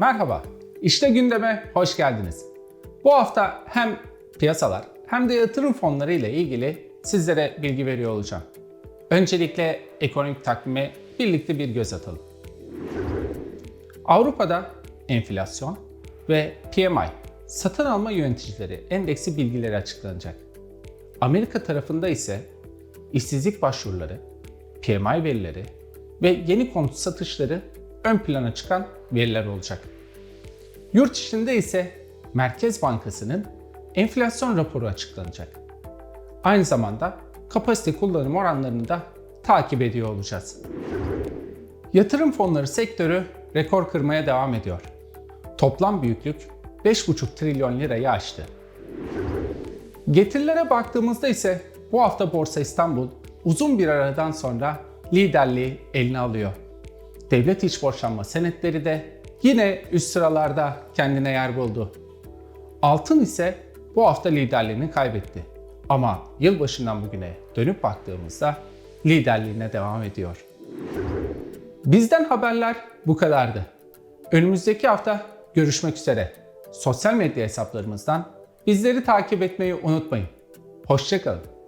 Merhaba, işte gündeme hoş geldiniz. Bu hafta hem piyasalar hem de yatırım fonları ile ilgili sizlere bilgi veriyor olacağım. Öncelikle ekonomik takvime birlikte bir göz atalım. Avrupa'da enflasyon ve PMI satın alma yöneticileri endeksi bilgileri açıklanacak. Amerika tarafında ise işsizlik başvuruları, PMI verileri ve yeni konut satışları ön plana çıkan veriler olacak. Yurt içinde ise Merkez Bankası'nın enflasyon raporu açıklanacak. Aynı zamanda kapasite kullanım oranlarını da takip ediyor olacağız. Yatırım fonları sektörü rekor kırmaya devam ediyor. Toplam büyüklük 5,5 trilyon lirayı aştı. Getirilere baktığımızda ise bu hafta Borsa İstanbul uzun bir aradan sonra liderliği eline alıyor. Devlet iç borçlanma senetleri de yine üst sıralarda kendine yer buldu. Altın ise bu hafta liderliğini kaybetti. Ama yılbaşından bugüne dönüp baktığımızda liderliğine devam ediyor. Bizden haberler bu kadardı. Önümüzdeki hafta görüşmek üzere. Sosyal medya hesaplarımızdan bizleri takip etmeyi unutmayın. Hoşçakalın.